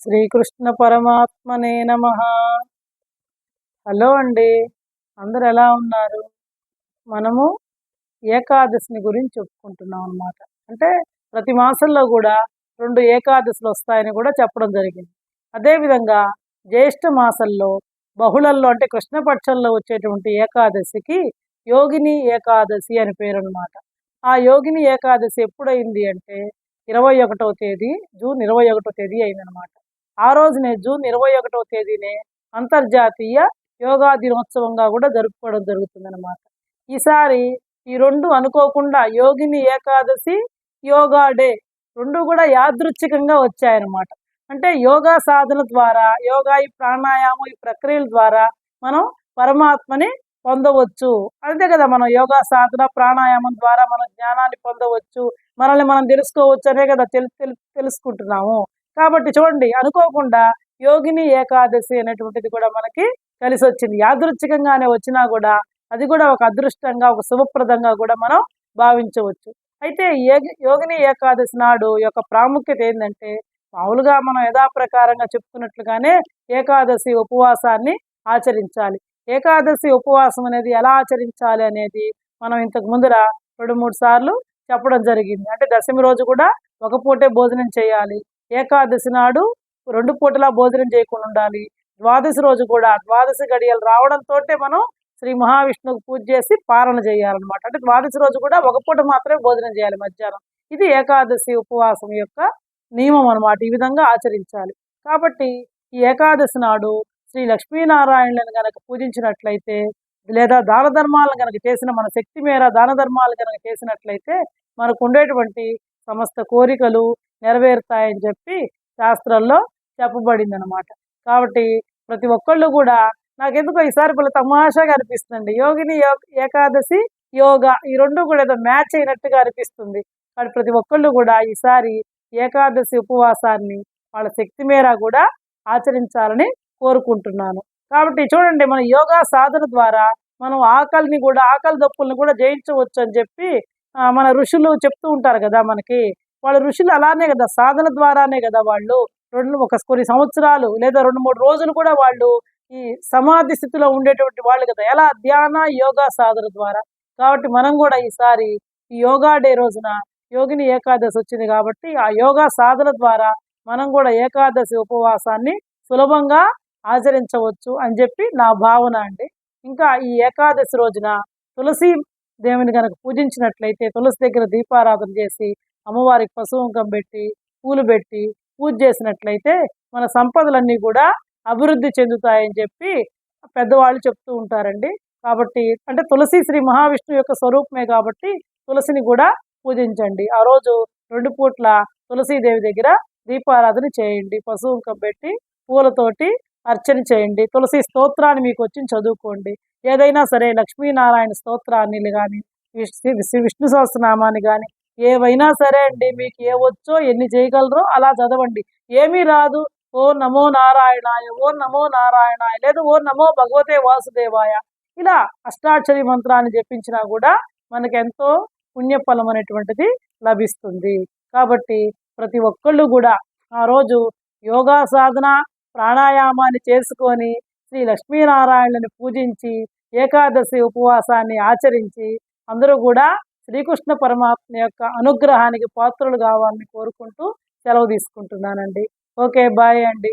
శ్రీకృష్ణ పరమాత్మనే నమ. హలో అండి అందరు ఎలా ఉన్నారు? మనము ఏకాదశిని గురించి చెప్పుకుంటున్నాం అనమాట అంటే ప్రతి మాసంలో కూడా రెండు ఏకాదశులు వస్తాయని కూడా చెప్పడం జరిగింది. అదేవిధంగా జ్యేష్ఠ మాసంలో బహుళల్లో అంటే కృష్ణపక్షంలో వచ్చేటువంటి ఏకాదశికి యోగిని ఏకాదశి అని పేరు అనమాట ఆ యోగిని ఏకాదశి ఎప్పుడైంది అంటే ఇరవై ఒకటో తేదీ జూన్ ఇరవై ఒకటో తేదీ అయిందనమాట ఆ రోజునే జూన్ ఇరవై ఒకటవ తేదీనే అంతర్జాతీయ యోగా దినోత్సవంగా కూడా జరుపుకోవడం జరుగుతుందన్నమాట. ఈసారి ఈ రెండు అనుకోకుండా యోగిని ఏకాదశి యోగా డే రెండు కూడా యాదృచ్ఛికంగా వచ్చాయన్నమాట. అంటే యోగా సాధన ద్వారా యోగా ఈ ప్రాణాయామం ఈ ప్రక్రియల ద్వారా మనం పరమాత్మని పొందవచ్చు. అంతే కదా మనం యోగా సాధన ప్రాణాయామం ద్వారా మనం జ్ఞానాన్ని పొందవచ్చు. మనల్ని మనం తెలుసుకోవచ్చు అనే కదా తెలు తెలుసుకుంటున్నాము. కాబట్టి చూడండి అనుకోకుండా యోగిని ఏకాదశి అనేటువంటిది కూడా మనకి కలిసి వచ్చింది యాదృచ్ఛికంగానే వచ్చినా కూడా అది కూడా ఒక అదృష్టంగా ఒక శుభప్రదంగా కూడా మనం భావించవచ్చు. అయితే యోగిని ఏకాదశి నాడు యొక్క ప్రాముఖ్యత ఏంటంటే మామూలుగా మనం యథాప్రకారంగా చెప్పుకున్నట్లుగానే ఏకాదశి ఉపవాసాన్ని ఆచరించాలి. ఏకాదశి ఉపవాసం అనేది ఎలా ఆచరించాలి అనేది మనం ఇంతకు ముందర రెండు మూడు సార్లు చెప్పడం జరిగింది. అంటే దశమి రోజు కూడా ఒక పూటే భోజనం చేయాలి. ఏకాదశి నాడు రెండు పూటలా భోజనం చేయకుండా ఉండాలి. ద్వాదశి రోజు కూడా ద్వాదశి గడియలు రావడంతో మనం శ్రీ మహావిష్ణువుకు పూజ చేసి పాలన చేయాలన్నమాట. అంటే ద్వాదశి రోజు కూడా ఒక పూట మాత్రమే భోజనం చేయాలి మధ్యాహ్నం. ఇది ఏకాదశి ఉపవాసం యొక్క నియమం అనమాట ఈ విధంగా ఆచరించాలి. కాబట్టి ఈ ఏకాదశి నాడు శ్రీ లక్ష్మీనారాయణులను కనుక పూజించినట్లయితే లేదా దాన ధర్మాలను కనుక చేసిన మన శక్తి మేర దాన ధర్మాలు కనుక చేసినట్లయితే మనకు ఉండేటువంటి సమస్త కోరికలు నెరవేరుతాయని చెప్పి శాస్త్రంలో చెప్పబడింది అనమాట కాబట్టి ప్రతి ఒక్కళ్ళు కూడా నాకెందుకో ఈసారి పిల్లలు తమాషాగా అనిపిస్తుంది యోగిని ఏకాదశి యోగా ఈ రెండు కూడా ఏదో మ్యాచ్ అయినట్టుగా అనిపిస్తుంది. కానీ ప్రతి ఒక్కళ్ళు కూడా ఈసారి ఏకాదశి ఉపవాసాన్ని వాళ్ళ శక్తి మేర కూడా ఆచరించాలని కోరుకుంటున్నాను. కాబట్టి చూడండి మన యోగా సాధన ద్వారా మనం ఆకలిని కూడా ఆకలి దప్పుల్ని కూడా జయించవచ్చు అని చెప్పి మన ఋషులు చెప్తూ ఉంటారు కదా మనకి. వాళ్ళ ఋషులు అలానే కదా సాధన ద్వారానే కదా వాళ్ళు రెండు ఒక కొన్ని సంవత్సరాలు లేదా రెండు మూడు రోజులు కూడా వాళ్ళు ఈ సమాధి స్థితిలో ఉండేటువంటి వాళ్ళు కదా. ఎలా? ధ్యాన యోగా సాధన ద్వారా. కాబట్టి మనం కూడా ఈసారి ఈ యోగా డే రోజున యోగిని ఏకాదశి వచ్చింది కాబట్టి ఆ యోగా సాధన ద్వారా మనం కూడా ఏకాదశి ఉపవాసాన్ని సులభంగా ఆచరించవచ్చు అని చెప్పి నా భావన అండి. ఇంకా ఈ ఏకాదశి రోజున తులసి దేవుని కనుక పూజించినట్లయితే తులసి దగ్గర దీపారాధన చేసి అమ్మవారికి పశువుంకం పెట్టి పూలు పెట్టి పూజ చేసినట్లయితే మన సంపదలన్నీ కూడా అభివృద్ధి చెందుతాయని చెప్పి పెద్దవాళ్ళు చెప్తూ ఉంటారండి. కాబట్టి అంటే తులసి శ్రీ మహావిష్ణు యొక్క స్వరూపమే కాబట్టి తులసిని కూడా పూజించండి. ఆ రోజు రెండు పూట్ల తులసీదేవి దగ్గర దీపారాధన చేయండి. పశువుంకం పెట్టి పూలతోటి అర్చన చేయండి. తులసి స్తోత్రాన్ని మీకు వచ్చి చదువుకోండి. ఏదైనా సరే లక్ష్మీనారాయణ స్తోత్రాన్ని కానీ విష్ణు సహస్రనామాన్ని కానీ ఏవైనా సరే అండి మీకు ఏ వచ్చో ఎన్ని చేయగలరో అలా చదవండి. ఏమీ రాదు. ఓ నమో నారాయణాయ ఓ నమో నారాయణాయ లేదు ఓ నమో భగవతే వాసుదేవాయ. ఇలా అష్టాక్షరి మంత్రాన్ని జపించినా కూడా మనకు ఎంతో పుణ్యఫలం అనేటువంటిది లభిస్తుంది. కాబట్టి ప్రతి ఒక్కళ్ళు కూడా ఆ రోజు యోగా సాధన ప్రాణాయామాన్ని చేసుకొని శ్రీ లక్ష్మీనారాయణని పూజించి ఏకాదశి ఉపవాసాన్ని ఆచరించి అందరూ కూడా శ్రీకృష్ణ పరమాత్మ యొక్క అనుగ్రహానికి పాత్రలు కావాలని కోరుకుంటూ సెలవు తీసుకుంటున్నానండి. ఓకే బాయ్ అండి.